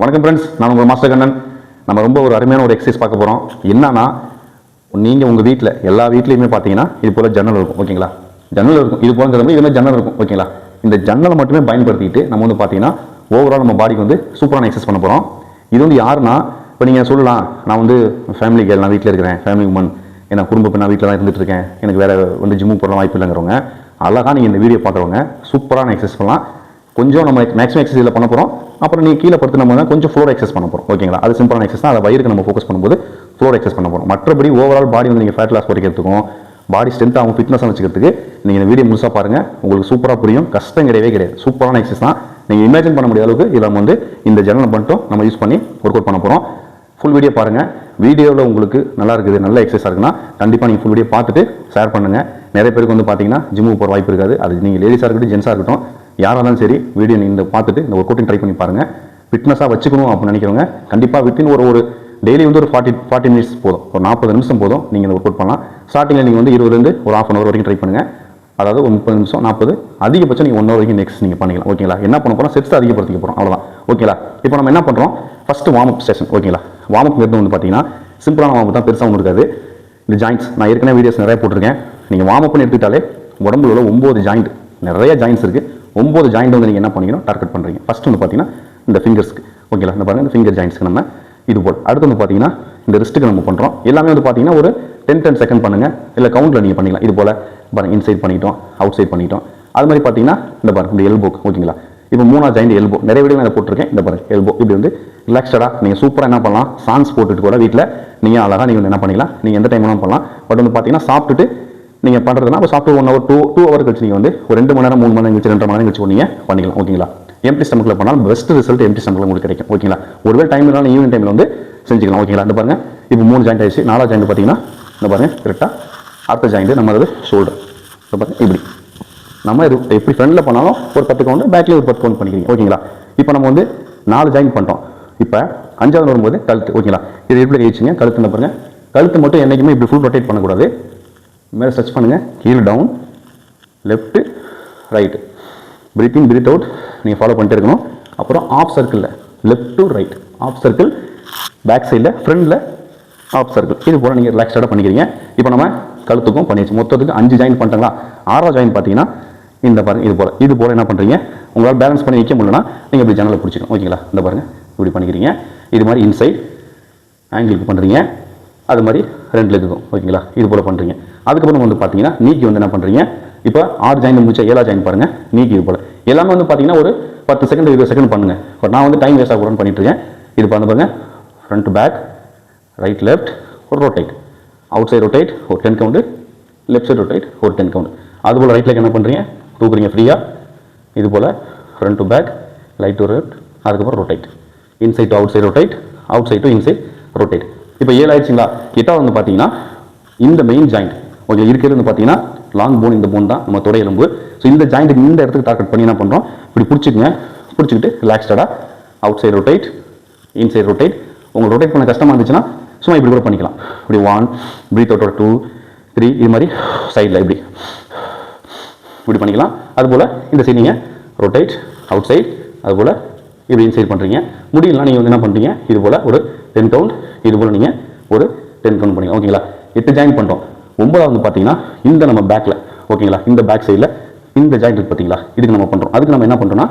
வணக்கம் ஃப்ரெண்ட்ஸ் நான் உங்கள் மாஸ்டர் கண்ணன். நம்ம ரொம்ப ஒரு அருமையான ஒரு எக்ஸசைஸ் பார்க்க போகிறோம் என்னன்னா நீங்கள் உங்கள் வீட்டில் எல்லா வீட்லேயுமே பார்த்தீங்கன்னா இது போல் ஜன்னல் இருக்கும். ஓகேங்களா? ஜன்னல் இருக்கும். இது போல இது மாதிரி ஜன்னல் இருக்கும். ஓகேங்களா? இந்த ஜன்னலை மட்டுமே பயன்படுத்திக்கிட்டு நம்ம வந்து பார்த்தீங்கன்னா ஓவரால் நம்ம பாடிக்கு வந்து சூப்பரான எக்ஸசைஸ் பண்ண போகிறோம் இது வந்து யாருன்னா இப்போ நீங்கள் சொல்லலாம் நான் வந்து ஃபேமிலி கேர்ள் நான் வீட்டில் இருக்கிறேன். ஃபேமிலி உமன் ஏன்னா குடும்ப பெண்ணா வீட்டில் தான் இருந்துட்டு இருக்கேன். எனக்கு வேறு வந்து ஜிம்முக்கு போகிற வாய்ப்பு இல்லைங்கிறவங்க அழகாக நீங்கள் இந்த வீடியோ பார்க்குறவங்க சூப்பரான எக்ஸசைஸ் பண்ணலாம். கொஞ்சம் நம்ம மேக்ஸிமம் எக்ஸசைஸில் பண்ண போகிறோம் அப்புறம் நீ கீழே படுத்து நம்ம கொஞ்சம் ஃப்ளோர் எக்ஸஸ் பண்ண போகிறோம் ஓகேங்களா? அது சிம்பிளான எக்ஸஸ் தான். அதை வயிறுக்கு நம்ம ஃபோக்கஸ் பண்ணும்போது ஃப்ளோர் எக்ஸஸ் பண்ண போகிறோம் மற்றபடி ஓவரால் பாடி வந்து நீங்கள் ஃபேட் லாஸ் குறைக்கிறதுக்கும் பாடி ஸ்ட்ரென்த் அவங்க ஃபிட்னஸாக வச்சுக்கிறதுக்கு நீங்கள் இந்த வீடியோ முழுசாக பாருங்கள் உங்களுக்கு சூப்பராக புரியும். கஷ்டம் கிடையவே கிடையாது. சூப்பரான எக்ஸஸ் தான். நீங்கள் இமேஜின் பண்ண முடியாத அளவுக்கு இதில் நம்ம வந்து இந்த ஜன்னலை மட்டும் நம்ம யூஸ் பண்ணி ஒர்க் அவுட் பண்ண போகிறோம் ஃபுல் வீடியோ பாருங்கள் வீடியோவில் உங்களுக்கு நல்லா இருக்குது நல்ல எக்ஸசைஸ் இருக்குன்னா கண்டிப்பாக நீங்கள் ஃபுல் வீடியோ பார்த்துட்டு ஷேர் பண்ணுங்கள் நிறைய பேருக்கு வந்து பார்த்தீங்கன்னா ஜிம்முக்கு போகிற வாய்ப்பு இருக்காது. அது நீங்கள் லேடிஸாக இருக்கட்டும் ஜென்ஸாக இருக்கட்டும் யாராக இருந்தாலும் சரி வீடியோ இந்த பார்த்துட்டு இந்த ஒர்க் அவுட்டிங் ட்ரை பண்ணி பாருங்கள் ஃபிட்னஸாக வச்சுக்கணும் அப்படின்னு நினைக்கிறவங்க கண்டிப்பாக வித்தின் ஒரு ஒரு டெய்லி வந்து ஒரு ஃபார்ட்டி ஃபார்ட்டி மினிட்ஸ் போதும். ஒரு நாற்பது நிமிஷம் போதும் நீங்கள் இந்த ஒர்க் அவுட் பண்ணலாம் ஸ்டார்டிங்கில் நீங்கள் வந்து இருபதுலேருந்து ஒரு ஆஃப் அன் ஹவர் வரைக்கும் ட்ரை பண்ணுங்கள் அதாவது ஒரு முப்பது நிமிஷம் நாற்பது அதிகபட்சம் நீங்கள் ஒன் ஹவர் வரைக்கும் நெக்ஸ்ட் நீங்கள் பண்ணிக்கலாம். ஓகேங்களா என்ன பண்ண போகிறோம் செட்ஸ் அதிகப்படுத்திக்க போகிறோம் அவ்வளோதான் ஓகேங்களா இப்போ நம்ம என்ன பண்ணுறோம் ஃபஸ்ட்டு வார்ம் அப் செஷன் ஓகேங்களா வார்ம் அப் வந்து பார்த்தீங்கன்னா சிம்பிளான வார்ம் தான் பெருசாக ஒன்று இருக்காது. இந்த ஜாயின்ஸ் நான் ஏற்கனவே வீடியோஸ் நிறைய போட்டிருக்கேன். நீங்கள் வார்ம் அப்னு எடுத்துக்கிட்டாலே உடம்புல உள்ள ஒம்பது ஜாயிண்ட் நிறைய ஜாயின்ஸ் இருக்குது ஒம்பது ஜாயிண்ட் வந்து நீங்கள் என்ன பண்ணீங்கன்னா டார்கெட் பண்ணுறீங்க ஃபஸ்ட் வந்து பார்த்தீங்கன்னா இந்த ஃபிங்கர்ஸ்க்கு ஓகேங்களா இந்த பாருங்கள் இந்த ஃபிங்கர் ஜாயின்ஸ்க்கு நம்ம இது போல். அடுத்து வந்து பார்த்தீங்கன்னா இந்த ரிஸ்ட்டுக்கு நம்ம பண்ணுறோம் எல்லாமே வந்து பார்த்தீங்கன்னா ஒரு டென் டென் செகண்ட் பண்ணுங்கள் இல்லை கவுண்டில் நீங்கள் பண்ணிக்கலாம். இது போல் பாருங்கள் இன்சைட் பண்ணிட்டோம் அவுட் சைட் பண்ணிட்டோம். அது மாதிரி பார்த்தீங்கன்னா இந்த பாருங்கள் இந்த எல்போக்கு ஓகேங்களா இப்போ மூணாவது ஜாயிண்ட் எல்போ நிறைய வீடியோ நான் போட்டிருக்கேன். இந்த பாருங்கள் எல்போ இப்படி வந்து ரிலாக்ஸ்டாக நீங்கள் சூப்பராக என்ன பண்ணலாம்? சாங்ஸ் போட்டுட்டு கூட வீட்டில் நீங்கள் அழகாக நீங்கள் வந்து என்ன பண்ணிக்கலாம்? நீங்கள் எந்த டைம் வேணாலும் பண்ணலாம். பட் வந்து பார்த்தீங்கன்னா சாப்பிட்டுட்டு நீங்கள் பண்ணுறதுனா இப்போ சாப்பிட்டு one hour two two hour கழிச்சு நீங்கள் வந்து ஒரு ரெண்டு மணி நேரம் மூணு மணி நேரம் கழிச்சு ரெண்டு மணி நேரம் கழிச்சு நீங்கள் பண்ணிக்கலாம். ஓகேங்களா எம்டி ஸ்டமக்கில் பண்ணால் பெஸ்ட் ரிசல்ட் எம்டி ஸ்டமக்கில் உங்களுக்கு கிடைக்கும். ஓகேங்களா ஒருவேளை டைம் இருந்தாலும் ஈவினிங் டைமில் வந்து செஞ்சுக்கலாம். ஓகேங்களா இந்த பாருங்கள் இப்போ மூணு ஜாயிண்ட் ஆயிடுச்சு. நாலாவது ஜாயிண்ட் பார்த்தீங்கன்னா இந்த பாருங்கள் கரெக்டாக அடுத்த ஜாயிண்ட் நம்ம அது ஷோல்டர் இப்போ பாருங்க இப்படி. நம்ம இது எப்படி ஃப்ரண்டில் பண்ணாலும் ஒரு பத்து கவுண்ட் பேக்லேயே ஒரு பத்து கவுண்ட் பண்ணிக்கிறீங்க. ஓகேங்களா இப்போ நம்ம வந்து நாலு ஜாயின் பண்ணிட்டோம். இப்போ அஞ்சாவது வரும்போது கழுத்து. ஓகேங்களா இது எப்படி கழிச்சிங்க கழுத்து பாருங்கள் கழுத்து மட்டும் என்றைக்குமே இப்படி ஃபுல் ரொட்டேட் பண்ணக்கூடாது. மேலே ஸ்ட்ரெச் பண்ணுங்கள் கீழ் down left right breathe in breathe out நீங்கள் ஃபாலோ பண்ணிட்டு இருக்கணும். அப்புறம் ஆஃப் சர்க்கிளில் left to right half circle back சைடில் ஃப்ரண்டில் ஆஃப் சர்க்கிள் இது போல் நீங்கள் ரிலாக்ஸ்டாக பண்ணிக்கிறீங்க. இப்போ நம்ம கழுத்துக்கும் பண்ணிடுச்சு மொத்தத்துக்கு அஞ்சு ஜாயின் பண்ணிட்டாங்களா? ஆறாவது ஜாயின் பார்த்தீங்கன்னா இந்த பாருங்கள் இது போல். இது போல் என்ன பண்ணுறீங்க உங்களால் பேலன்ஸ் பண்ணி வைக்க முடியலன்னா நீங்கள் இப்படி ஜன்னலை பிடிச்சிக்கணும். ஓகேங்களா? இந்த பாருங்கள் இப்படி பண்ணிக்கிறீங்க. இது மாதிரி இன்சைட் ஆங்கிளுக்கு பண்ணுறீங்க அது மாதிரி ரெண்டு லெக்குக்கும் ஓகேங்களா? இது போல் பண்ணுறீங்க அதுக்கப்புறம் வந்து பார்த்தீங்கன்னா நீக்கி வந்து என்ன பண்ணுறீங்க இப்போ ஆறு ஜாயின் முடிச்சா ஏழா ஜாயின் பாருங்கள் நீக்கி இது போல். எல்லாமே வந்து பார்த்தீங்கன்னா ஒரு பத்து செகண்ட் இருபது செகண்ட் பண்ணுங்கள் பட் நான் வந்து டைம் வேஸ்ட் ஆகக்கூடாதுன்னு பண்ணிட்டு இருக்கேன். இது பண்ண பாருங்கள் ஃப்ரண்ட் பேக் ரைட் லெஃப்ட் ஒரு ரொட்டேட் அவுட் சைடு ரொட்டேட் ஒரு ten count left side rotate ஒரு டென் கவுண்ட் அதுபோல் ரைட் லெக் என்ன பண்ணுறீங்க தூக்குறீங்க ஃப்ரீயாக இது போல் front to back light to left அதுக்கப்புறம் rotate inside to outside rotate outside to inside rotate இப்போ ஏழு ஆயிடுச்சுங்களா? எட்டாவது வந்து பார்த்தீங்கன்னா இந்த மெயின் ஜாயிண்ட் ஓகே இருக்கிறது வந்து பார்த்தீங்கன்னா லாங் போன் இந்த போன் தான் நம்ம தொடை எலும்பு. ஸோ இந்த ஜாயிண்ட்டுக்கு இந்த இடத்துக்கு டார்கெட் பண்ணி என்ன பண்ணுறோம் இப்படி பிடிச்சிக்கங்க. பிடிச்சிக்கிட்டு ரிலாக்ஸ்டாக outside rotate inside rotate உங்களுக்கு ரொட்டேட் பண்ண கஷ்டமாக இருந்துச்சுன்னா சும்மா இப்படி கூட பண்ணிக்கலாம். இப்படி ஒன் ப்ரீத் அவுட்டோட டூ த்ரீ இது மாதிரி சைடில் இப்படி. இப்படி பண்ணிக்கலாம். அதுபோல் இந்த சைடு நீங்கள் ரொட்டேட் அவுட் சைட் அதுபோல் இப்படி இன்சைட் பண்ணுறீங்க முடியலாம் நீங்கள் வந்து என்ன பண்ணுறீங்க இது போல் ஒரு டென் கவுண்ட் இது போல் நீங்கள் ஒரு டென் கவுண்ட் பண்ணிக்கலாம். ஓகேங்களா எட்டு ஜாயின் பண்ணுறோம் ஒன்பதாவது வந்து பார்த்தீங்கன்னா இந்த நம்ம பேக்கில் ஓகேங்களா? இந்த பேக் சைடில் இந்த ஜாயிண்ட் பார்த்தீங்களா? இதுக்கு நம்ம பண்ணுறோம் அதுக்கு நம்ம என்ன பண்ணுறோம்னா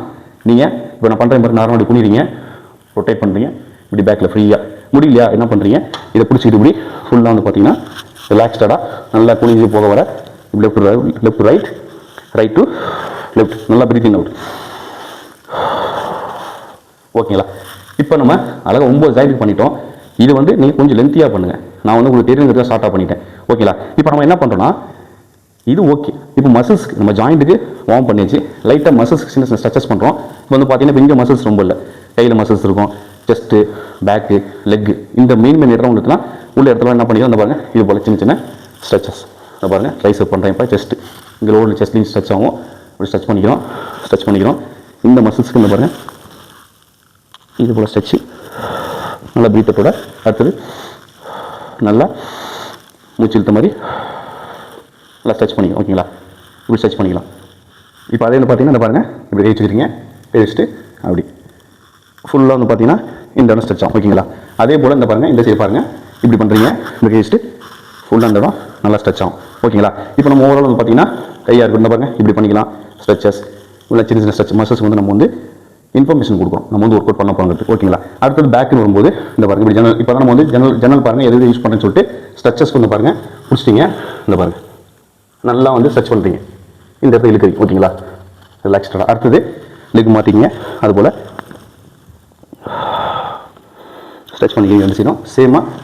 நீங்கள் இப்போ நான் பண்ணுற மாதிரி நார்மலாக குனிறீங்க ரொட்டேட் பண்ணுறீங்க இப்படி பேக்கில் ஃப்ரீயாக முடியலையா என்ன பண்ணுறீங்க இதை பிடிச்சிட்டு இப்படி ஃபுல்லாக வந்து பார்த்தீங்கன்னா ரிலாக்ஸ்டாக நல்லா குனிஞ்சு போக வர left left right right to left நல்லா பிரீத்திங் அவுட் ஓகேங்களா? இப்போ நம்ம அழகாக ஒம்பது ஜாயிண்ட் பண்ணிட்டோம். இது வந்து நீங்கள் கொஞ்சம் லென்த்தியாக பண்ணுங்கள் நான் வந்து உங்களுக்கு தெரியுங்கிறத ஸ்டார்ட்டாக பண்ணிட்டேன். ஓகேங்களா இப்போ நம்ம என்ன பண்ணுறோன்னா இது ஓகே இப்போ மசில்ஸ்க்கு நம்ம ஜாயிண்ட்டுக்கு வார்ம் பண்ணியாச்சு. லைட்டாக மசில்ஸ் சின்ன சின்ன ஸ்ட்ரெச்சஸ் பண்ணுறோம் இப்போ வந்து பார்த்தீங்கன்னா இப்போ இங்கே மசில்ஸ் ரொம்ப இல்லை. கையில் மசில்ஸ் இருக்கும். செஸ்ட்டு பேக்கு லெக்கு இந்த மெயின் மெயின் இடம் இருக்குன்னா உள்ள இடத்துல என்ன பண்ணிக்கலாம்? அந்த பாருங்கள் இது போல் சின்ன சின்ன ஸ்ட்ரெச்சஸ் இந்த பாருங்கள் ட்ரைசப் பண்ணுறேன் இப்போ செஸ்ட்டு இங்கே ரோடில் செஸ்ட்லையும் ஸ்ட்ரெச் ஆகும். இப்படி ஸ்ட்ரெச் பண்ணிக்கிறோம். ஸ்ட்ரெச் பண்ணிக்கிறோம். இந்த மசில்ஸ்க்கு இந்த பாருங்கள் இது போல் ஸ்ட்ரெச்சு நல்லா பிரீத்தத்தோட அடுத்தது நல்லா மூச்சு இழுத்த மாதிரி நல்லா ஸ்ட்ரெச் பண்ணிக்கலாம் ஓகேங்களா இப்படி ஸ்ட்ரெச் பண்ணிக்கலாம். இப்போ அதே வந்து பார்த்தீங்கன்னா இந்த பாருங்கள் இப்படி வச்சுக்கிறீங்க வச்சுட்டு அப்படி. ஃபுல்லாக வந்து பார்த்தீங்கன்னா இந்த இடம் ஸ்ட்ரெச் ஆகும் ஓகேங்களா அதே போல் இந்த பாருங்கள் இந்த சைடு பாருங்கள் இப்படி பண்ணுறீங்க இந்த கை வச்சுட்டு ஃபுல்லாக இந்த இடம் நல்லா ஸ்ட்ரெச் ஆகும் ஓகேங்களா இப்போ நம்ம ஓவரால் வந்து பார்த்தீங்கன்னா கையாக இருக்கிற இந்த பாருங்க இப்படி பண்ணிக்கலாம். ஸ்ட்ரெச்சஸ் இல்லை சின்ன சின்ன ஸ்ட்ரெச் மசில்ஸ் வந்து நம்ம வந்து இன்ஃபர்மேஷன் கொடுக்குறோம் நம்ம வந்து ஒர்க் அவுட் பண்ண போகிறது ஓகேங்களா அடுத்தது பேக்கு வரும்போது இந்த பாருங்க இப்படி ஜன்னல் இப்போ நம்ம வந்து ஜன்னல் ஜன்னல் பாருங்கள் எது யூஸ் பண்ணுறேன்னு சொல்லிட்டு ஸ்ட்ரெச்சஸ் வந்து பாருங்கள் பிடிச்சிட்டிங்க. இந்த பாருங்கள் நல்லா வந்து ஸ்ட்ரெச் பண்ணுறீங்க இந்த இடத்துல இழுக்கிறீங்க. ஓகேங்களா ரிலாக்ஸ்டாக அடுத்தது லெக் மாற்றிங்க அதுபோல் ஸ்ட்ரெச் பண்ணிக்கிங்க வந்து செய்யணும் சேமாக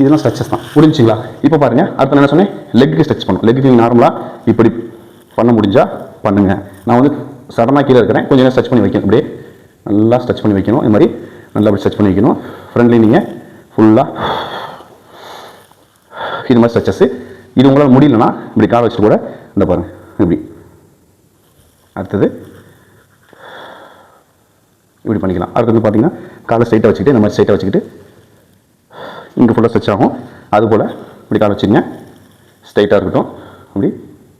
இதெல்லாம் ஸ்ட்ரெச்சஸ் தான். முடிஞ்சுங்களா இப்போ பாருங்க. அடுத்து நான் என்ன சொன்னேன்? லெக்கு ஸ்ட்ரெச் பண்ணும் லெக்கு நீங்கள் நார்மலாக இப்படி பண்ண முடிஞ்சால் பண்ணுங்கள் நான் வந்து சடனாக கீழே இருக்கிறேன். கொஞ்சம் நேரம் ஸ்ட்ரெச் பண்ணி வைக்கணும். அப்படியே நல்லா ஸ்ட்ரெச் பண்ணி வைக்கணும். இது மாதிரி நல்லா அப்படி ஸ்ட்ரெச் பண்ணி வைக்கணும். ஃப்ரெண்ட்லி நீங்கள் ஃபுல்லாக இது மாதிரி ஸ்ட்ரெச்சஸ்ஸு இது உங்களால் முடியலன்னா இப்படி கால் வச்சுட்டு கூட இந்த பாருங்கள் இப்படி. அடுத்தது இப்படி பண்ணிக்கலாம். அடுத்தது வந்து பார்த்தீங்கன்னா காலை ஸ்ட்ரைட்டாக வச்சுக்கிட்டு இந்த மாதிரி ஸ்ட்ரைட்டாக வச்சுக்கிட்டு இங்கே ஃபுல்லாக ஸ்ட்ரெச் ஆகும். அதுபோல் இப்படி காலை வச்சுருங்க ஸ்ட்ரைட்டாக இருக்கட்டும். அப்படி.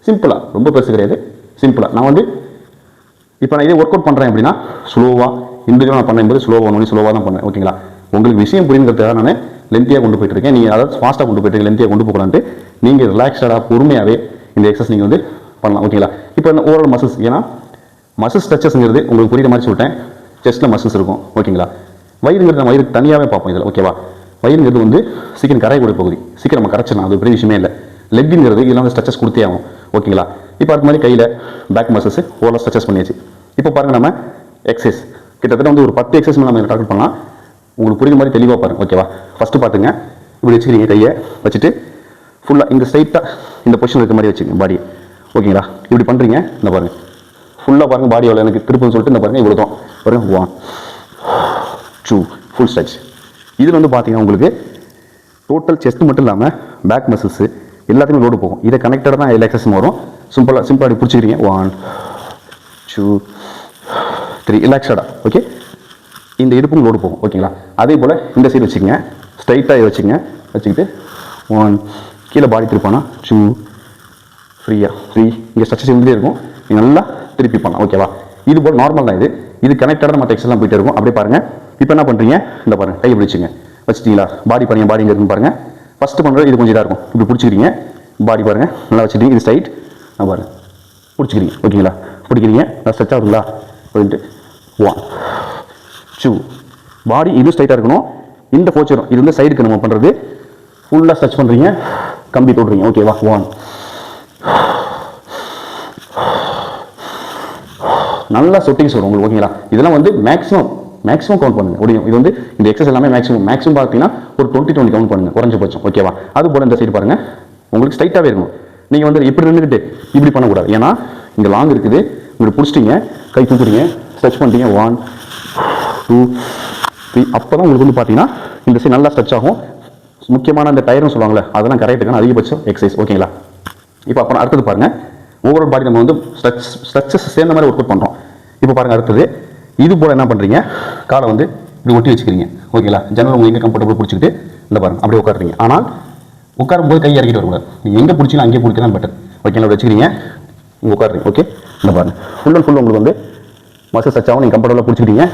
சிம்பிளாக ரொம்ப பெருசு கிடையாது. சிம்பிளாக நான் வந்து இப்போ நான் இதே ஒர்க் அவுட் பண்ணுறேன் அப்படின்னா ஸ்லோவாக இண்டிவிஜுவல் நான் பண்ணும்போது ஸ்லோவாக ஒன்று ஸ்லோவாக தான் பண்ணேன் ஓகேங்களா உங்களுக்கு விஷயம் புரியுங்கிறதுக்காக நான் லென்த்தியாக கொண்டு போயிட்டு இருக்கேன். நீங்கள் அதாவது ஃபாஸ்ட்டாக கொண்டு போயிட்டு லென்த்தியாக கொண்டு போகலான்ட்டு நீங்கள் ரிலாக்ஸ்டாக பொறுமையாகவே இந்த எக்ஸசைஸ் நீங்கள் வந்து பண்ணலாம் ஓகேங்களா இப்போ இந்த ஓவரால் மசில்ஸ் ஏன்னா மசில் ஸ்ட்ரெச்சஸ்ங்கிறது உங்களுக்கு புரியுற மாதிரி சொல்லிட்டேன். செஸ்ட்டில் மசில்ஸ் இருக்கும் ஓகேங்களா வயிறுங்கிறது நம்ம வயிறு தனியாகவே பார்ப்போம் இதில் ஓகேவா வயிறுங்கிறது வந்து சீக்கிரம் கரையக்கூடிய பகுதி. சீக்கிரம் நம்ம கரைச்சிடலாம் அது பெரிய விஷயமே இல்லை. லெக்குங்கிறது இதெல்லாம் வந்து ஸ்ட்ரெச்சஸ் கொடுத்தே ஆகும். ஓகேங்களா? இப்போ அது மாதிரி கையில் பேக் மசில்ஸ் ஓரளவு ஸ்ட்ரெச்சஸ் பண்ணியாச்சு. இப்போ பாருங்க நம்ம எக்ஸசைஸ் கிட்டத்தட்ட வந்து ஒரு பத்து எக்ஸசைஸ் நம்ம டார்கெட் பண்ணலாம். உங்களுக்கு புரியுற மாதிரி தெளிவாக பாருங்க. ஓகேவா ஃபஸ்ட்டு பார்த்துங்க இப்படி வச்சுக்கிறீங்க கையை வச்சுட்டு ஃபுல்லாக இந்த ஸ்ட்ரைட்டாக இந்த பொசிஷன் இருக்க மாதிரி வச்சுக்கோங்க பாடி ஓகேங்களா? இப்படி பண்ணுறீங்க இந்த பாருங்கள் ஃபுல்லாக பாருங்கள் பாடி எவ்வளோ எனக்கு திருப்பம் சொல்லிட்டு இந்த பாருங்கள் இவ்வளோ தான் பாருங்கள் ஒன் டூ ஃபுல் ஸ்ட்ரெச் இதில் வந்து பார்த்தீங்கன்னா உங்களுக்கு டோட்டல் செஸ்ட் மட்டும் இல்லாமல் பேக் மசில்ஸு எல்லாத்துக்கும் லோடு போகும். இதை கனெக்டடாக தான் எல்லா வரும். சிம்பிளாக சிம்பிளாக அப்படி பிடிச்சிக்கிறீங்க. ஒன் டூ த்ரீ ரிலாக்ஸடாக ஓகே இந்த இடுப்பும் லோடு போகும். ஓகேங்களா அதே போல் இந்த சைடு வச்சுக்கங்க. ஸ்ட்ரைட்டாக வச்சுங்க வச்சுக்கிட்டு ஒன் கீழே பாடி திருப்பானா டூ ஃப்ரீயாக ஃப்ரீ இங்கே ஸ்ட்ரக்சர் இருந்துகிட்டே இருக்கும். நீங்கள் நல்லா திருப்பி பண்ணலாம். ஓகேவா இது போல் நார்மல் தான் இது. இது கனெக்டடாக மற்ற எக்ஸல்லாம் போயிட்டே இருக்கும். அப்படியே பாருங்கள் இப்போ என்ன பண்ணுறீங்க இந்த பாருங்கள் கை பிடிச்சிங்க வச்சுட்டீங்களா? பாடி பாருங்க பாடி இங்கே இருக்குன்னு பாருங்கள் ஃபஸ்ட்டு பண்ணுறது இது கொஞ்சம் இதாக இருக்கும். இப்படி பிடிச்சிக்கிறீங்க. பாடி பாருங்கள் நல்லா வச்சுட்டீங்க இது ஸ்ட்ரைட் நான் பாருங்கள் பிடிச்சிக்கிறீங்க. ஓகேங்களா? பிடிக்கிறீங்க. நல்லா ஸ்ட்ரெச் ஆகுங்களா அப்படின்ட்டு. ஒன் டூ பாடி இதுவும் ஸ்ட்ரைட்டாக இருக்கணும். இந்த போச்சரும் இது வந்து சைடுக்கு நம்ம பண்ணுறது ஃபுல்லாக ஸ்ட்ரெச் பண்ணுறீங்க கம்பி தொடுறீங்க ஓகேவா ஒன் நல்லா சொட்டிங்ஸ் வரும் உங்களுக்கு. ஓகேங்களா? இதெல்லாம் வந்து மேக்ஸிமம் மேக்ஸிமம் கவுண்ட் பண்ணுங்க. முடியும் இது வந்து இந்த எக்ஸஸ் எல்லாமே மேக்ஸிமம் மேக்ஸிமம் பார்த்தீங்கன்னா ஒரு டுவெண்ட்டி டுவெண்ட்டி கவுண்ட் பண்ணுங்க. குறைஞ்சபட்சம் ஓகேவா அது போல இந்த சைடு பாருங்க. உங்களுக்கு ஸ்ட்ரைட்டாகவே இருக்கும். நீங்கள் வந்து இப்படி நின்றுக்கிட்டு இப்படி பண்ணக்கூடாது. ஏன்னா இங்கே லாங் இருக்குது. இப்படி பிடிச்சிட்டீங்க. கை தூக்குறீங்க. ஸ்ட்ரெச் பண்ணுறீங்க ஒன் டூ த்ரீ அப்போ தான் உங்களுக்கு வந்து பார்த்தீங்கன்னா இந்த சைடு நல்லா ஸ்ட்ரெச் ஆகும். முக்கியமான அந்த டயர்னு சொல்லுவாங்களே அதெல்லாம் கரெக்டுக்கான அதிகபட்சம் எக்ஸசைஸ் ஓகேங்களா இப்போ அப்புறம் அடுத்தது பாருங்கள் ஓவரால் பாடி நம்ம வந்து ஸ்ட்ரெச் ஸ்ட்ரெச்சஸ் சேர்ந்த மாதிரி ஒர்க் அவுட் பண்ணுறோம் இப்போ பாருங்க அடுத்தது. இது போல் என்ன பண்ணுறீங்க காலை வந்து இப்படி ஒட்டி வச்சுக்கிறீங்க. ஓகேங்களா ஜன்னல் உங்களுக்கு எங்கே கம்ஃபர்டபுள் பிடிச்சிக்கிட்டு இந்த பாருங்க அப்படியே உட்காருறீங்க. ஆனால் உட்காரும் போது கை இறக்கிட்டு வரக்கூடாது நீங்கள் எங்கே பிடிச்சிங்களோ அங்கேயே பிடிக்கலாம் பெட்டர் ஓகேங்களா வச்சுக்கிறீங்க. இங்கே உட்காருறீங்க. ஓகே இந்த பாருங்கள் ஃபுல் அண்ட் ஃபுல் உங்களுக்கு வந்து மசில் சச்சாவும் நீங்கள் கம்ஃபர்டபுளாக பிடிச்சிக்கிட்டீங்க.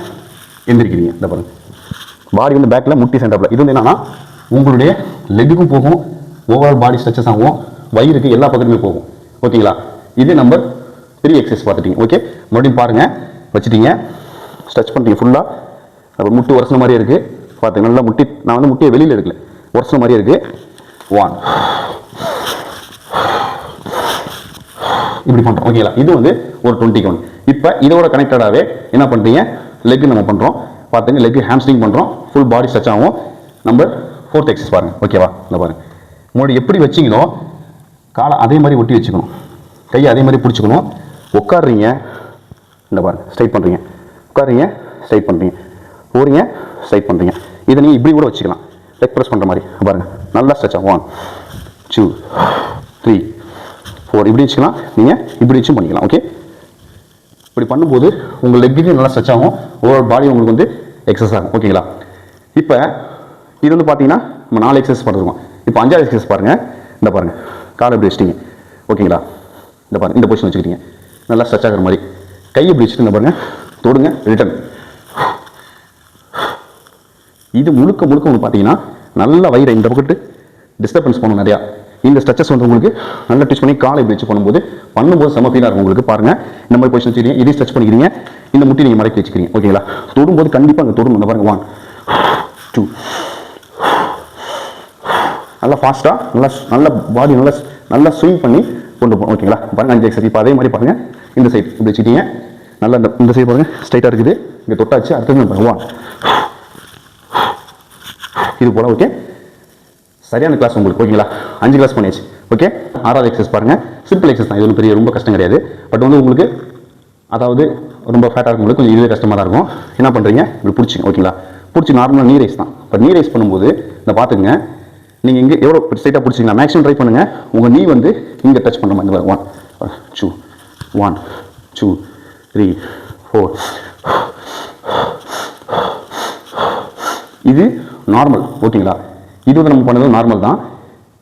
எந்திரிக்கிறீங்க. இந்த பாருங்கள் பாடி வந்து பேக்கில் முட்டி சென்டரில் இது வந்து என்னன்னா உங்களுடைய லெக்குக்கும் போகும். ஓவரால் பாடி ஸ்ட்ரெச்சஸ் ஆகும். வயிறுக்கு எல்லா பக்கத்துலையுமே போகும். ஓகேங்களா இது நம்பர் த்ரீ எக்ஸசைஸ் பார்த்துட்டீங்க. ஓகே மறுபடியும் பாருங்கள் வச்சுட்டீங்க. ஸ்ட்ரெச் பண்ணுறீங்க ஃபுல்லாக அப்புறம் முட்டு உரசுன மாதிரியே இருக்குது பார்த்துங்க நல்லா முட்டி நான் வந்து முட்டியை வெளியில் எடுக்கல. உரசுன மாதிரியே இருக்குது ஒன் இப்படி பண்ணுறோம் ஓகேங்களா இது வந்து ஒரு டுவெண்ட்டி கவுண்ட் இப்போ இதோட கனெக்டடாகவே என்ன பண்ணுறீங்க லெக்கு நம்ம பண்ணுறோம் பார்த்துங்க லெக் ஹாம்ஸ்ட்ரிங் பண்ணுறோம் ஃபுல் பாடி ஸ்ட்ரெச் ஆகும். நம்பர் ஃபோர்த் எக்ஸஸ் பாருங்க. ஓகேவா இந்த பாருங்க. முன்னாடி எப்படி வச்சிங்களோ காலை அதே மாதிரி ஒட்டி வச்சுக்கணும். கையை அதே மாதிரி பிடிச்சிக்கணும். உட்காடுறீங்க இந்த பாருங்கள் ஸ்ட்ரைட் பண்ணுறீங்க உட்காருங்க ஸ்ட்ரைட் பண்ணுறீங்க போறீங்க ஸ்ட்ரைட் பண்ணுறீங்க இதை நீங்கள் இப்படி கூட வச்சுக்கலாம். லெக் ப்ரெஸ் பண்ணுற மாதிரி. பாருங்கள் நல்லா ஸ்ட்ரெச் ஆகும். ஒன் டூ த்ரீ ஃபோர் இப்படி வச்சுக்கலாம். நீங்கள் இப்படி வச்சும் பண்ணிக்கலாம். ஓகே இப்படி பண்ணும்போது உங்கள் லெக்குக்கு நல்லா ஸ்ட்ரெச் ஆகும். ஓவர் பாடி உங்களுக்கு வந்து எக்ஸசைஸ் ஆகும். ஓகேங்களா இப்போ இது வந்து பார்த்தீங்கன்னா நம்ம நாலு எக்ஸசைஸ் பண்ணிருக்கோம். இப்போ அஞ்சாவது எக்ஸசைஸ் பாருங்கள் இந்த பாருங்கள் காலை இப்படி வச்சுட்டீங்க. ஓகேங்களா இந்த பாருங்கள் இந்த பொசிஷன் வச்சுக்கிட்டீங்க. நல்லா ஸ்ட்ரெச் ஆகிற மாதிரி. கை இப்படி வச்சுட்டு இந்த பாருங்கள் தொடுங்க ரிட்டர்ன் இது முழுக்க முழுக்க உங்களுக்கு பார்த்தீங்கன்னா நல்ல வயிறை இந்த பக்கத்து டிஸ்டர்பன்ஸ் பண்ணும் நிறையா. இந்த ஸ்ட்ரெச்சஸ் வந்து உங்களுக்கு நல்லா டச் பண்ணி காலை இப்படி வச்சு பண்ணும்போது பண்ணும்போது செம ஃபீலாக இருக்கும் உங்களுக்கு. பாருங்கள் இந்த மாதிரி பொசிஷன் தெரியும் இதையும் ஸ்ட்ரெச் பண்ணிக்கிறீங்க இந்த முட்டி நீங்கள் மடக்கி வச்சுக்கிறீங்க. ஓகேங்களா தொடும்போது கண்டிப்பாக அங்கே தொடும் பாருங்க ஒன் டூ நல்லா ஃபாஸ்ட்டாக நல்லா நல்ல பாடி நல்லா நல்லா ஸ்விங் பண்ணி கொண்டு போகணும் ஓகேங்களா பாருங்க அஞ்சு எக்ஸசைஸ் இப்போ அதே மாதிரி பாருங்கள் இந்த சைடு இப்படி வச்சுக்கிட்டீங்க. நல்லா இந்த இந்த சைடு பாருங்க. ஸ்ட்ரைட்டாக இருக்குது. இங்கே தொட்டாச்சு. அடுத்தது பாருங்க ஒன் இது போல் ஓகே சரியான கிளாஸ் உங்களுக்கு ஓகேங்களா அஞ்சு கிளாஸ் பண்ணியாச்சு ஓகே ஆறாவது எக்ஸஸ் பாருங்கள் சிம்பிள் எக்ஸஸ் தான். இது ஒன்றும் பெரிய ரொம்ப கஷ்டம் கிடையாது. பட் வந்து உங்களுக்கு அதாவது ரொம்ப ஃபேட்டாக இருக்கும்போது கொஞ்சம் இதுவே கஷ்டமாக தான் இருக்கும். என்ன பண்ணுறீங்க இப்படி பிடிச்சிங்க ஓகேங்களா பிடிச்சி நார்மலாக நீ ரைஸ் தான். பட் நீ ரைஸ் பண்ணும்போது இந்த பார்த்துங்க நீங்கள் இங்கே எவ்வளோ ஸ்ட்ரைட்டாக பிடிச்சிங்களா? மேக்ஸிமம் ட்ரை பண்ணுங்கள் உங்கள் நீ வந்து இங்கே டச் பண்ணுற மாதிரி one two one two three four இது நார்மல் ஓகேங்களா இது வந்து நம்ம பண்ணதும் நார்மல் தான்.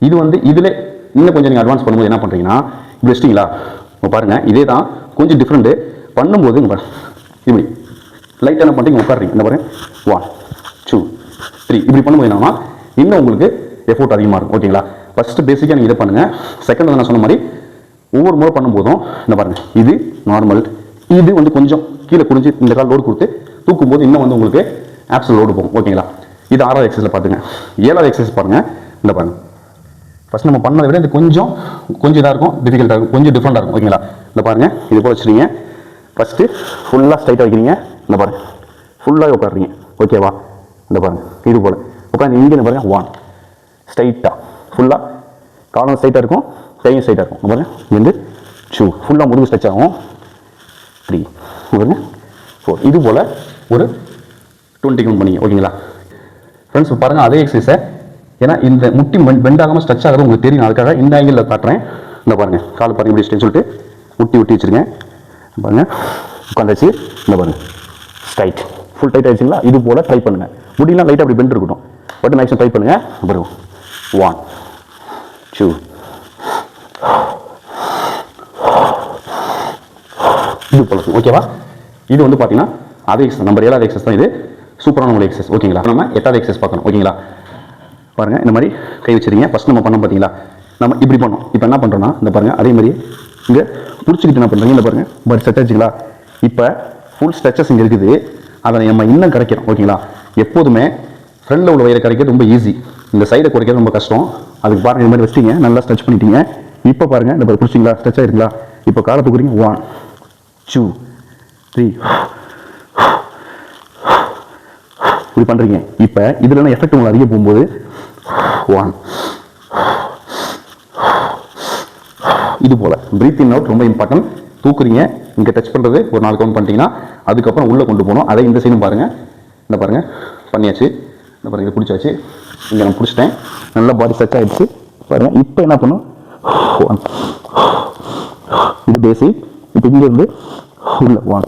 இது வந்து இதில் இன்னும் கொஞ்சம் நீங்கள் அட்வான்ஸ் பண்ணும்போது என்ன பண்ணுறீங்கன்னா இப்படி வச்சிட்டிங்களா பாருங்கள் இதே தான் கொஞ்சம் டிஃப்ரெண்ட்டு பண்ணும்போது இங்கே இப்படி லைட்டாக என்ன பண்ணுறீங்க உட்காடுறீங்க இந்த பாருங்க. ஒன் டூ த்ரீ இப்படி பண்ணும்போது என்னன்னா இன்னும் உங்களுக்கு எஃபோர்ட் அதிகமாக இருக்கும் ஓகேங்களா ஃபஸ்ட்டு பேசிக்காக நீங்கள் இதை பண்ணுங்கள் செகண்ட் நான் சொன்ன மாதிரி ஒவ்வொரு முறை பண்ணும்போதும் இந்த பாருங்கள் இது நார்மல் இது வந்து கொஞ்சம் கீழே குனிஞ்சு இந்த கால் லோடு கொடுத்து தூக்கும்போது இன்னும் வந்து உங்களுக்கு ஆப்ஸில் லோடு போகும். ஓகேங்களா இது ஆறாவது எக்ஸசைஸில் பார்த்துங்க ஏழாவது எக்ஸசைஸ் பாருங்கள் இந்த பாருங்க. ஃபர்ஸ்ட் நம்ம பண்ணதை விட இது கொஞ்சம் கொஞ்சம் இதாக இருக்கும் டிஃபிகல்ட்டாக இருக்கும் கொஞ்சம் டிஃப்ரெண்டாக இருக்கும். ஓகேங்களா இந்த பாருங்கள் இது போல் வச்சுருங்க ஃபஸ்ட்டு ஃபுல்லாக ஸ்ட்ரைட்டாக வைக்கிறீங்க. இந்த பாருங்க. ஃபுல்லாக உட்காடுறீங்க ஓகேவா இந்த பாருங்க. இது போல். உட்காந்து இங்கே இந்த பாருங்க. ஒன் ஸ்ட்ரைட்டாக ஃபுல்லாக காலம் ஸ்ட்ரைட்டாக இருக்கும். கையும் ஸ்ட்ரைட்டாக இருக்கும். இங்க பாருங்க. வந்து ஷூ ஃபுல்லாக முதுகு ஸ்ட்ரெச் ஆகும். த்ரீ பாருங்க ஃபோர் இது போல் ஒரு டுவெண்ட்டி கவுண்ட் பண்ணிங்க. ஓகேங்களா ஃப்ரெண்ட்ஸ் பாருங்கள் அதே எக்ஸசைஸை ஏன்னா இந்த முட்டி பெண்ட் பெண்ட் ஆகாமல் ஸ்ட்ரெச் ஆகிறது உங்களுக்கு தெரியும். அதுக்காக இந்த ஆங்கிளில் காட்டுறேன். இந்த பாருங்கள் கால் பாருங்க இப்படி ஸ்ட்ரெச் சொல்லிட்டு முட்டி ஒட்டி வச்சுருங்க பாருங்கள் உட்காந்துச்சு. இந்த பாருங்கள் ஸ்ட்ரைட் ஃபுல் டைட் ஆயிடுச்சுங்களா? இது போல் ட்ரை பண்ணுங்கள் முடியலாம் லைட்டாக அப்படி பெண்ட் இருக்கட்டும். பட் மேக்ஸிமம் ட்ரை பண்ணுங்கள் அப்புறம் ஒன் டூ இது போல ஓகேவா இது வந்து பார்த்தீங்கன்னா அதே எக்ஸஸ் நம்பர் ஏழாவது எக்ஸஸ் தான் இது. சூப்பரான உங்களுக்கு எக்ஸஸ் ஓகேங்களா நம்ம எட்டாவது எக்ஸஸ் பார்க்கணும். ஓகேங்களா பாருங்கள் இந்த மாதிரி கை வச்சுருங்க ஃபஸ்ட் நம்ம பண்ணோம் பார்த்தீங்களா நம்ம இப்படி பண்ணோம். இப்போ என்ன பண்ணுறோம்னா இந்த பாருங்கள் அதே மாதிரி இங்கே பிடிச்சிக்கிட்டு என்ன பண்ணுறீங்க இந்த பாருங்கள் பட் செட் இப்போ ஃபுல் ஸ்ட்ரெச்சஸ் இங்கே இருக்குது. அதை நம்ம இன்னும் கிடைக்கிறோம் ஓகேங்களா எப்போதுமே ஃப்ரண்டில் உள்ள வயிறை கிடைக்கிறது ரொம்ப ஈஸி இந்த சைடை குறைக்கிறது ரொம்ப கஷ்டம். அதுக்கு பாருங்கள் இந்த மாதிரி வச்சிட்டீங்க. நல்லா ஸ்ட்ரெச் பண்ணிட்டீங்க. இப்போ பாருங்க இந்த பாரு பிடிச்சிங்களா? ஸ்ட்ரெச் ஆயிருங்களா இப்போ காலை தூக்குறீங்க. ஒன் டூ த்ரீ இப்படி பண்ணுறீங்க இப்போ இதுல எஃபெக்ட் உங்களுக்கு அதிகம் போகும்போது ஒன் இது போல் பிரீத் இன் அவுட் ரொம்ப இம்பார்ட்டன்ட் தூக்குறீங்க இங்கே டச் பண்ணுறது ஒரு நாள் கவுண்ட் பண்ணிட்டீங்கன்னா அதுக்கப்புறம் உள்ளே கொண்டு போகணும். அதை இந்த சைடும் பாருங்கள் இந்த பாருங்கள் பண்ணியாச்சு. இந்த பாருங்கள் இது பிடிச்சாச்சு. இங்கே நான் பிடிச்சிட்டேன். நல்லா பாடி செட் ஆகிடுச்சு பாருங்கள் இப்போ என்ன பண்ணும் ஒன் இது பேசிக் இப்போ இங்கேருந்து உள்ள வாங்க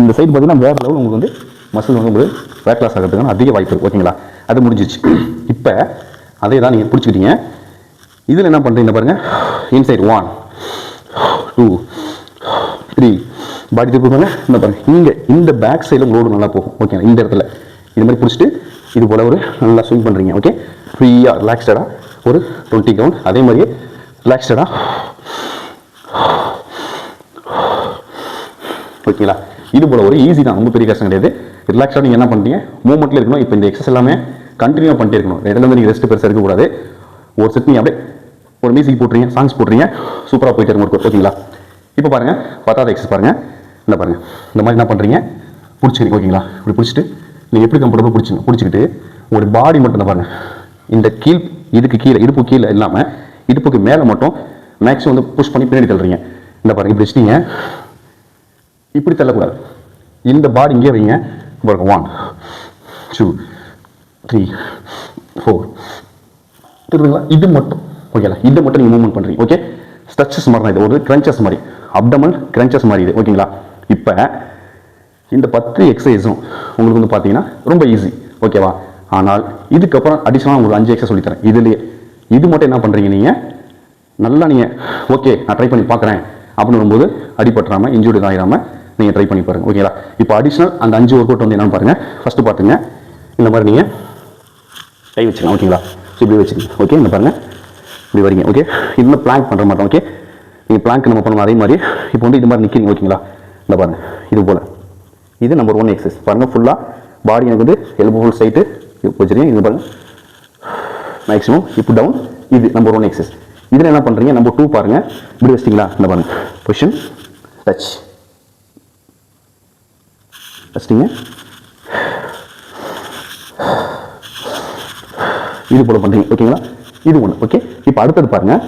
இந்த சைடு பார்த்தீங்கன்னா வேறு லெவல் உங்களுக்கு வந்து மசில் வந்து உங்களுக்கு வேட் லாஸ் ஆகிறதுக்கான அதிக வாய்ப்பு இருக்குது ஓகேங்களா அது முடிஞ்சிச்சு இப்போ அதே தான் நீங்கள் பிடிச்சிக்கிட்டீங்க. இதில் என்ன பண்ணுறீங்க பாருங்கள் inside one two three body திருப்பி பாருங்க. இந்த பாருங்கள் இங்கே இந்த பேக் சைடில் லோடு நல்லா போகும் ஓகேங்களா இந்த இடத்துல. இது மாதிரி பிடிச்சிட்டு இது போல் ஒரு நல்லா ஸ்விங் பண்ணுறீங்க ஓகே ஃப்ரீயாக ரிலாக்ஸ்டடாக ஒரு டுவெண்ட்டி கவுண்ட் அதே மாதிரியே ரிலாக்ஸ்டடா ஓகேங்களா? இது போல ஒரு ஈஸி தான். ரொம்ப பெரிய கஷ்டம் கிடையாது. ரிலாக்ஸாக நீங்கள் என்ன பண்ணுறீங்க மூவ்மெண்ட்டில் இருக்கணும். இப்போ இந்த எக்ஸஸ் எல்லாமே கண்டினியூ பண்ணிட்டே இருக்கணும். இடையில வந்து நீங்கள் ரெஸ்ட் பெருசாக இருக்கக்கூடாது ஒரு செட் நீங்கள் அப்படியே ஒரு மியூசிக் போட்டுறீங்க சாங்ஸ் போட்டுறீங்க சூப்பராக போயிட்டு இருக்கும் ஓகேங்களா? இப்போ பாருங்க. பத்தாவது எக்ஸஸ் பாருங்க. இந்த பாருங்க. இந்த மாதிரி என்ன பண்ணுறீங்க பிடிச்சிக்கிறீங்க ஓகேங்களா? இப்படி பிடிச்சிட்டு நீங்கள் எப்படி கம்ஃபர்டபுள் பிடிச்சிங்க பிடிச்சிக்கிட்டு ஒரு பாடி மட்டும் தான் பாருங்க. இந்த கீழ் இதுக்கு கீழே இடுப்பு கீழே இல்லாமல் இடுப்புக்கு மேலே மட்டும் மேக்ஸிமம் வந்து புஷ் பண்ணி பின்னாடி தள்ளுறீங்க. இந்த பாருங்க இப்படி வச்சிட்டீங்க. இப்படி தள்ளக்கூடாது. இந்த பாடி இங்கே வைங்க. பாருங்க ஒன் டூ த்ரீ ஃபோர் தெரியுதுங்களா இது மட்டும். ஓகேங்களா இது மட்டும் நீங்கள் மூவ்மெண்ட் பண்ணுறீங்க ஓகே ஸ்ட்ரெச்சஸ் மாதிரி தான் இது. ஒரு கிரன்ச்சஸ் மாதிரி. அப்டமல் கிரன்ச்சஸ் மாதிரி இது. ஓகேங்களா இப்போ இந்த பத்து எக்ஸசைஸும் உங்களுக்கு வந்து பார்த்தீங்கன்னா ரொம்ப ஈஸி ஓகேவா ஆனால் இதுக்கப்புறம் அடிஷனலாக உங்களுக்கு அஞ்சு எக்ஸசைஸ் சொல்லித்தரேன். இதுலேயே. இது மட்டும் என்ன பண்ணுறீங்க நீங்கள் நல்லா நீங்கள் ஓகே நான் ட்ரை பண்ணி பார்க்குறேன். அப்படின்னு வரும்போது அடிபட்டுறாமல் இன்ஜூரி ஆகிடாமல் நீங்கள் ட்ரை பண்ணி பாருங்க ஓகேங்களா இப்போ அடிஷ்னல் அந்த அஞ்சு ஒர்க் அவுட் வந்து என்னென்னு பாருங்கள் ஃபஸ்ட்டு பார்த்துங்க இந்த மாதிரி நீங்கள் கை வச்சுக்கலாம் ஓகேங்களா இப்படி வச்சுருங்க ஓகே இந்த பாருங்கள் இப்படி வரீங்க ஓகே இன்னும் பிளாங்க் பண்ணுற மாதிரி ஓகே நீங்கள் பிளாங்க் நம்ம பண்ணணும் அதே மாதிரி. இப்போ வந்து இது மாதிரி நிற்கிறீங்க ஓகேங்களா இந்த பாருங்கள் இது போல். இது நம்பர் ஒன் எக்ஸசைஸ் பாருங்கள் ஃபுல்லாக பாடி எனக்கு வந்து எலும்பு ஃபுல் சைட்டு வச்சுருக்கேன் இது பாருங்கள் மேக்ஸிமம் இப்போ டவுன் இது நம்பர் ஒன் எக்ஸஸ் இதில் என்ன பண்ணுறீங்க நம்பர் டூ பாருங்கள் இப்படி வச்சிட்டிங்களா? இந்த பாருங்க. பொசிஷன் டச் வச்சிட்டிங்க. இது போல பண்ணுறீங்க ஓகேங்களா இது ஒன்று ஓகே இப்போ அடுத்தது பாருங்கள்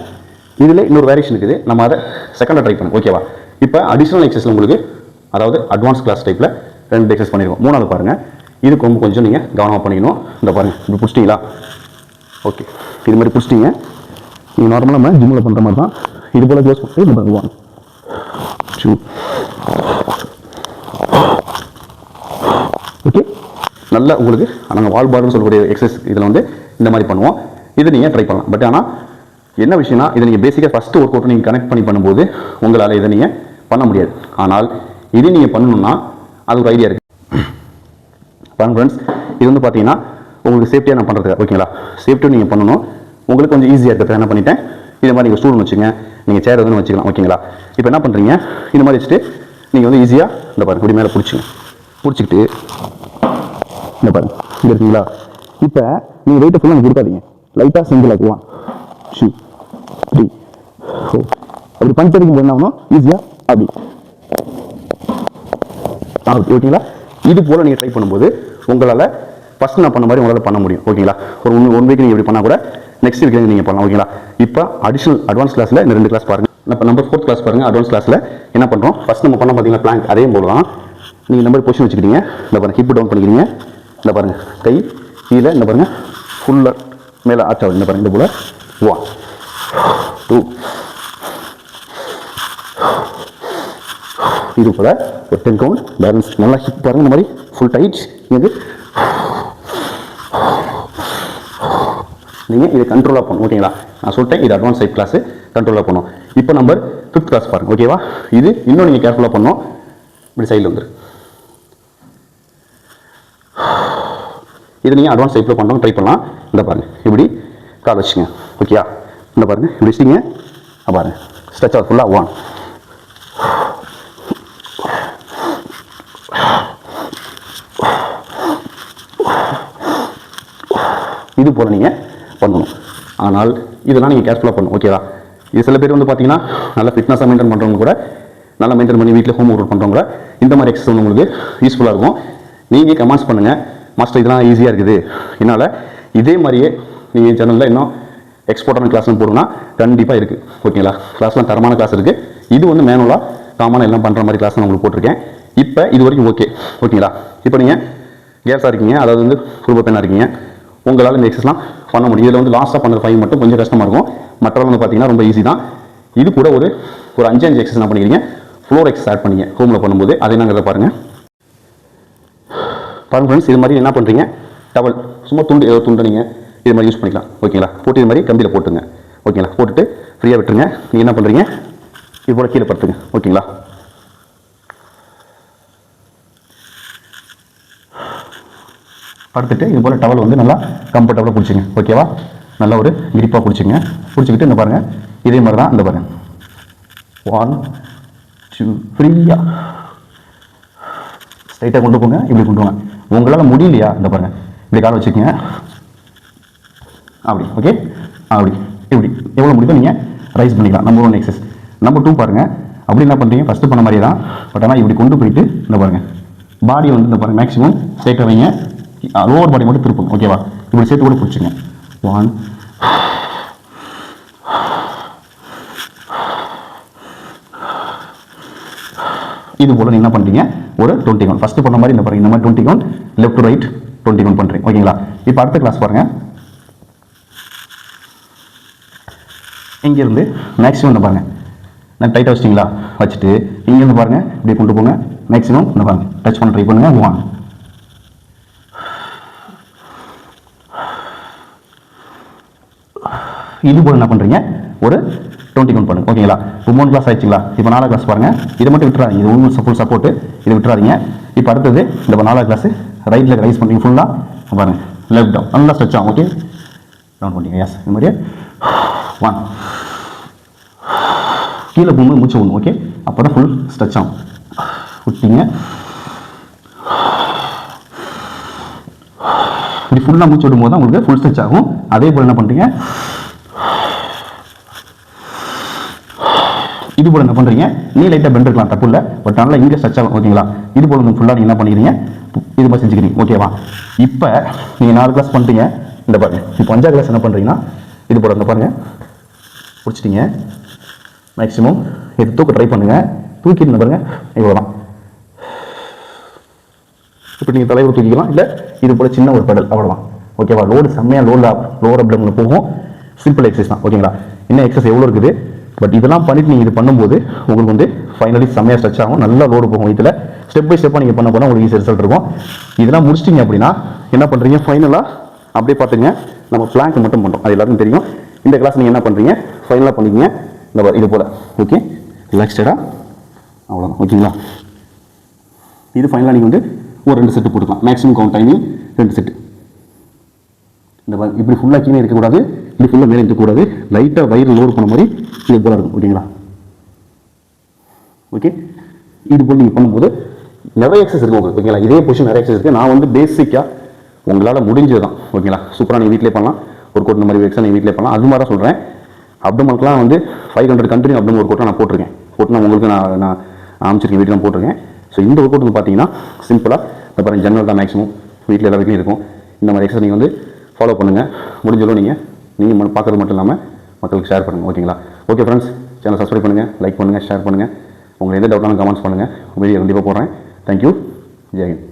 இதில் இன்னொரு வேரியேஷன் இருக்குது. நம்ம அதை செகண்டாக ட்ரை பண்ணுவோம். ஓகேவா இப்போ அடிஷ்னல் எக்ஸஸில் உங்களுக்கு அதாவது அட்வான்ஸ் கிளாஸ் டைப்பில் ரெண்டு எக்ஸஸ் பண்ணிடுவோம் மூணாவது பாருங்கள் இதுக்கு ரொம்ப கொஞ்சம் நீங்கள் கவனமாக பண்ணிக்கணும். இந்த பாருங்க. இப்படி பிடிச்சிட்டிங்களா? ஓகே இது மாதிரி பிடிச்சிட்டிங்க. நீங்கள் நார்மலாக நம்ம ஜிம்மில் பண்ணுற மாதிரி தான் இது போல் க்ளோஸ் பண்ணி நம்ம பாருங்க ஓகே நல்லா உங்களுக்கு நாங்கள் வால் பார்னு சொல்லக்கூடிய எக்ஸசைஸ் இதில் வந்து இந்த மாதிரி பண்ணுவோம். இதை நீங்கள் ட்ரை பண்ணலாம். பட் ஆனால் என்ன விஷயம்னா இதை நீங்கள் பேசிக்காக ஃபஸ்ட்டு ஒர்க் அவுட்டை நீங்கள் கனெக்ட் பண்ணி பண்ணும்போது உங்களால் இதை நீங்கள் பண்ண முடியாது. ஆனால் இது நீங்கள் பண்ணணும்னா அது ஒரு ஐடியா இருக்குது பாருங்க ஃப்ரெண்ட்ஸ் இது வந்து பார்த்தீங்கன்னா உங்களுக்கு சேஃப்டியாக நான் பண்ணுறதுக்கு ஓகேங்களா சேஃப்டியும் நீங்கள் பண்ணணும். உங்களுக்கு கொஞ்சம் ஈஸியாக இருக்கிறது என்ன பண்ணிட்டேன்? இது மாதிரி நீங்கள் ஸ்டூல் வச்சுங்க. நீங்கள் சேர் எதுவும் வச்சுக்கலாம் ஓகேங்களா இப்போ என்ன பண்ணுறீங்க இந்த மாதிரி வச்சுட்டு நீங்கள் வந்து ஈஸியாக இந்த பாருங்க இப்படி மேலே பிடிச்சிங்க. பிடிச்சிக்கிட்டு இந்த பாருங்க இங்கே இருக்கீங்களா? இப்போ நீங்கள் வெயிட்டை ஃபுல்லாக கொடுக்காதீங்க லைட்டாக சிங்கிள் ஆக்குவான் ஷூ த்ரீ ஓ அப்படி பஞ்சரிக்கும் போது என்ன ஆகணும் ஈஸியாக அப்படி. ஆகுது. ஓகேங்களா இது போல் நீங்கள் ட்ரை பண்ணும்போது உங்களால் ஃபஸ்ட் நான் பண்ண மாதிரி உங்களால் பண்ண முடியும். ஓகேங்களா ஒரு ஒன் ஒன் வீக் நீங்கள் இப்படி பண்ணால் கூட நெக்ஸ்ட் வீக் நீங்கள் பண்ணலாம். ஓகேங்களா இப்போ அடிஷனல் அட்வான்ஸ் கிளாஸில் இந்த ரெண்டு கிளாஸ் பாருங்கள் இப்போ நம்பர் ஃபோர்த் கிளாஸ் பாருங்கள் அட்வான்ஸ் கிளாஸில் என்ன பண்ணுறோம் ஃபஸ்ட் நம்ம பண்ண பார்த்தீங்கன்னா பிளாங்க் அதே போல் தான் நீங்கள் இந்த மாதிரி பொசிஷன் வச்சுக்கிறீங்க இந்த பாருங்கள் ஹிப் டவுன் பண்ணிக்கிறீங்க. இந்த பாருங்கள் கை கீழே இந்த பாருங்கள் ஃபுல்லாக மேலே ஆச்சா ஆகுது. இந்த பாருங்கள் இந்த போல். ஒன் டூ இது போல். ஒரு டென் கவுண்ட் பேலன்ஸ் நல்லா ஹிப் பாருங்க இந்த மாதிரி ஃபுல் டைட் இது நீங்கள் இதை கண்ட்ரோலாக பண்ணும் ஓகேங்களா நான் சொல்லிட்டேன் இது அட்வான்ஸ் சைட் கிளாஸ் கண்ட்ரோலாக பண்ணும் இப்போ நம்பர் ஃபிஃப்த் கிளாஸ் பாருங்கள் ஓகேவா இது இன்னும் நீங்கள் கேர்ஃபுல்லாக பண்ணும் இப்படி சைடில் வந்துரு. இது நீங்கள் அட்வான்ஸ் டைப்பில் பண்ணோம் ட்ரை பண்ணலாம். இந்த பாருங்கள் இப்படி கால் வச்சுங்க ஓகேயா இந்த பாருங்கள் இப்படி வச்சிங்க. பாருங்கள் ஸ்ட்ரெச் ஆகுது ஃபுல்லாக ஒன் இது போல் நீங்கள் பண்ணணும். ஆனால் இதெல்லாம் நீங்கள் கேர்ஃபுல்லாக பண்ணணும் ஓகேவா இது சில பேர் வந்து பார்த்தீங்கன்னா நல்லா ஃபிட்னஸாக மெயின்டைன் பண்ணுறவங்க கூட நல்லா மெயின்டைன் பண்ணி வீட்டில் ஹோம் ஒர்க் பண்ணுறவங்க கூட இந்த மாதிரி எக்ஸசைஸ் உங்களுக்கு யூஸ்ஃபுல்லாக இருக்கும். நீங்கள் கமெண்ட்ஸ் பண்ணுங்கள் மாஸ்டர் இதெல்லாம் ஈஸியாக இருக்குது. என்னால் இதே மாதிரியே நீங்கள் சேனலில் இன்னும் எக்ஸ்போர்ட்டான கிளாஸ்னு போடுங்கன்னா கண்டிப்பாக இருக்குது ஓகேங்களா கிளாஸ்லாம் தரமான கிளாஸ் இருக்குது இது வந்து மேனுவலாக காமனாக எல்லாம் பண்ணுற மாதிரி கிளாஸ் நான் உங்களுக்கு போட்டிருக்கேன். இப்போ இது வரைக்கும் ஓகே ஓகேங்களா இப்போ நீங்கள் கேஸாக இருக்கீங்க அதாவது வந்து குடும்ப பெண்ணாக இருக்கீங்க. உங்களால் இந்த எக்ஸஸ்லாம் பண்ண முடியும். இதில் வந்து லாஸ்ட்டாக பண்ணுற ஃபைவ் மட்டும் கொஞ்சம் கஷ்டமாக இருக்கும். மற்றவங்க வந்து பார்த்தீங்கன்னா ரொம்ப ஈஸி தான். இது கூட ஒரு ஒரு அஞ்சு அஞ்சு எக்ஸஸ் என்ன பண்ணிக்கிறீங்க. ஃப்ளோர் எக்ஸஸ் ஆட் பண்ணிங்க. ரூமில் பண்ணும்போது அதே என்னங்கிறத பாருங்கள் பாருங்கள் ஃப்ரெண்ட்ஸ் இது மாதிரி என்ன பண்ணுறீங்க டபுள் சும்மா துண்டு ஏதோ துண்டு நீங்கள் இது மாதிரி யூஸ் பண்ணிக்கலாம். ஓகேங்களா போட்டு இது மாதிரி கம்பியில் போட்டுங்க ஓகேங்களா போட்டுட்டு ஃப்ரீயாக விட்டுருங்க. நீங்கள் என்ன பண்ணுறீங்க இது போல் கீழே படுத்துங்க. ஓகேங்களா படுத்துட்டு இது போல் டவல் வந்து நல்லா கம்ஃபர்டபுளாக பிடிச்சிங்க ஓகேவா நல்லா ஒரு கிரிப்பாக பிடிச்சிங்க பிடிச்சிக்கிட்டு இந்த பாருங்கள் இதே மாதிரி தான் இந்த பாருங்க. ஒன் டூ ஃப்ரீயாக ஸ்ட்ரைட்டாக கொண்டு போங்க. இப்படி கொண்டு வாங்க உங்களால் முடியலையா? இந்த பாருங்கள் இப்படி காலை வச்சுக்கோங்க. அப்படி ஓகே அப்படி இப்படி. எவ்வளோ முடியுதோ நீங்கள் ரைஸ் பண்ணிக்கலாம். Number one exercise number two பாருங்கள் அப்படி என்ன பண்ணுறீங்க ஃபஸ்ட்டு பண்ண மாதிரி தான். பட் ஆனால் இப்படி கொண்டு போயிட்டு இந்த பாருங்கள் பாடி வந்து இந்த பாருங்கள் மேக்ஸிமம் ஸ்ட்ரைட்டாக வைங்க. லோவர் பாடி மட்டும் திருப்புங்க ஓகேவா இப்படி சேர்த்து கூட பிடிச்சிங்க. ஒன் இது போல் நீங்கள் என்ன பண்ணுறீங்க ஒரு டுவெண்ட்டி கவுண்ட் ஃபஸ்ட்டு பண்ண மாதிரி இந்த பாருங்க. இந்த மாதிரி twenty count left to right twenty count பண்ணுறீங்க ஓகேங்களா இப்போ அடுத்த கிளாஸ் பாருங்கள் இங்கேருந்து மேக்ஸிமம் இந்த பாருங்கள் நான் டைட்டாக வச்சிட்டிங்களா? வச்சுட்டு இங்கேருந்து பாருங்க. இப்படி கொண்டு போங்க. மேக்ஸிமம் இந்த பாருங்க? டச் பண்ண ட்ரை பண்ணுங்க. ஒன் இது போல் என்ன பண்ணுறீங்க ஒரு டுவெண்ட்டி கவுண்ட் பண்ணுங்க. ஓகேங்களா இப்போ மூணு கிளாஸ் ஆயிடுச்சுங்களா? இப்போ நாலாம் கிளாஸ் பாருங்கள் இதை மட்டும் விட்டுறாதீங்க. இது உங்களுக்கு ஃபுல் சப்போர்ட்டு இதை விட்டுறாதீங்க. இப்போ அடுத்தது இந்த நாலாவது கிளாஸ் ரைட்டில் ரைஸ் பண்ணுறீங்க ஃபுல்லாக பாருங்க. லெஃப்ட் டவுன் நல்லா ஸ்ட்ரெச் ஆகும். ஓகே டவுன் பண்ணிங்க எஸ் இந்த மாதிரி. ஒன் கீழே போகும்போது மூச்சு விடணும். ஓகே அப்போ தான் ஃபுல் ஸ்ட்ரெச் ஆகும். விட்டீங்க. இப்படி ஃபுல்லாக மூச்சு விடும்போது தான் உங்களுக்கு ஃபுல் ஸ்ட்ரெச் ஆகும். அதே போல் என்ன பண்ணுறீங்க இது போல் என்ன பண்ணுறீங்க நீ லைட்டாக பெண்ட் இருக்கலாம் தப்பு இல்லை. பட் நல்லா இங்கே ஸ்ட்ரெச் ஆகும் ஓகேங்களா இது போல் வந்து ஃபுல்லாக நீங்கள் என்ன பண்ணிக்கிறீங்க? இது மாதிரி செஞ்சுக்கிறீங்க ஓகேவா இப்போ நீங்கள் நாலு கிளாஸ் பண்ணிட்டீங்க. இந்த பாருங்க இப்போ அஞ்சாவது கிளாஸ் என்ன பண்ணுறீங்கன்னா இது போல் இந்த பாருங்க. பிடிச்சிட்டிங்க மேக்ஸிமம் இது தூக்க ட்ரை பண்ணுங்கள் தூக்கிட்டு பாருங்க. இவ்வளோ தான் இப்போ நீங்கள் தலைவர் தூக்கிக்கலாம் இல்லை இது போல் சின்ன ஒரு பெடல் அவ்வளோதான் ஓகேவா லோடு செம்மையாக லோடு லோவர் அப்டமில் போகும். சிம்பிள் எக்ஸசைஸ் தான் ஓகேங்களா இன்னும் எக்ஸசைஸ் எவ்வளோ இருக்குது? பட் இதெல்லாம் பண்ணிட்டு நீங்கள் இது பண்ணும்போது உங்களுக்கு வந்து ஃபைனலி செம்மையாக ஸ்ட்ரெச் ஆகும். நல்லா லோடு போகும் இதில் ஸ்டெப் பை ஸ்டெப்பாக நீங்கள் பண்ண போனால் உங்களுக்கு ஈஸி ரிசல்ட் இருக்கும். இதெல்லாம் முடிச்சிட்டிங்க அப்படின்னா என்ன பண்ணுறீங்க ஃபைனலாக அப்படியே பார்த்துங்க நம்ம பிளாங்க் மட்டும் பண்ணுறோம் அது எல்லாருக்கும் தெரியும். இந்த கிளாஸ் நீங்கள் என்ன பண்ணுறீங்க ஃபைனலாக பண்ணிக்கிங்க. இந்த இது போல். ஓகே ரிலாக்ஸ்டடாக அவ்வளோதான் ஓகேங்களா? இது ஃபைனலாக நீங்கள் வந்து ஒரு ரெண்டு செட்டு போட்டுக்கலாம். மேக்ஸிமம் கவுண்ட் டைமிங் ரெண்டு செட்டு இந்த இப்படி ஃபுல்லாக கீழே இருக்கக்கூடாது. இப்படி ஃபுல்லாக மேலே இருக்கக்கூடாது. லைட்டாக வயிறு லோடு பண்ண மாதிரி இது போல இருக்கும் ஓகேங்களா ஓகே இது போல் நீங்கள் பண்ணும்போது நிறைய எக்ஸஸ் இருக்கும் உங்களுக்கு ஓகேங்களா இதே பொசிஷன் நிறைய எக்ஸஸ் இருக்குது நான் வந்து பேசிக்காக உங்களால் முடிஞ்சது தான் ஓகேங்களா சூப்பராக நீங்கள் வீட்டிலே பண்ணலாம். ஒரு கோட் இந்த மாதிரி எக்ஸை நீங்கள் வீட்டிலே பண்ணலாம். அது மாதிரி தான் சொல்கிறேன் அப்டமனுக்குலாம் வந்து ஃபைவ் ஹண்ட்ரட் கண்ட்ரி அப்டமன் ஒரு கோட்டை நான் போட்டிருக்கேன். போட்டு நான் உங்களுக்கு நான் நான் அமைச்சிருக்கேன் வீட்டில் போட்டிருக்கேன். ஸோ இந்த ஒர்க் அவுட் வந்து பார்த்தீங்கன்னா சிம்பிளாக இந்த பாருங்கள் ஜென்ரல் தான் மேக்ஸிமம் வீட்டில் எல்லா வீட்லையும் இருக்கும். இந்த மாதிரி எக்ஸசைஸ் நீங்கள் வந்து ஃபாலோ பண்ணுங்கள் முடிஞ்சளவு நீங்கள் நீங்கள் பார்க்குறது மட்டும் இல்லாமல் மக்களுக்கு ஷேர் பண்ணுங்கள் ஓகேங்களா ஓகே ஃப்ரெண்ட்ஸ் சேனல் சப்ஸ்கிரைப் பண்ணுங்கள் லைக் பண்ணுங்கள் ஷேர் பண்ணுங்கள் உங்களுக்கு எந்த டவுட்டான கமெண்ட்ஸ் பண்ணுங்கள் வீடியோ கண்டிப்பாக போடுறேன். தேங்க்யூ ஜெயஹிந்த்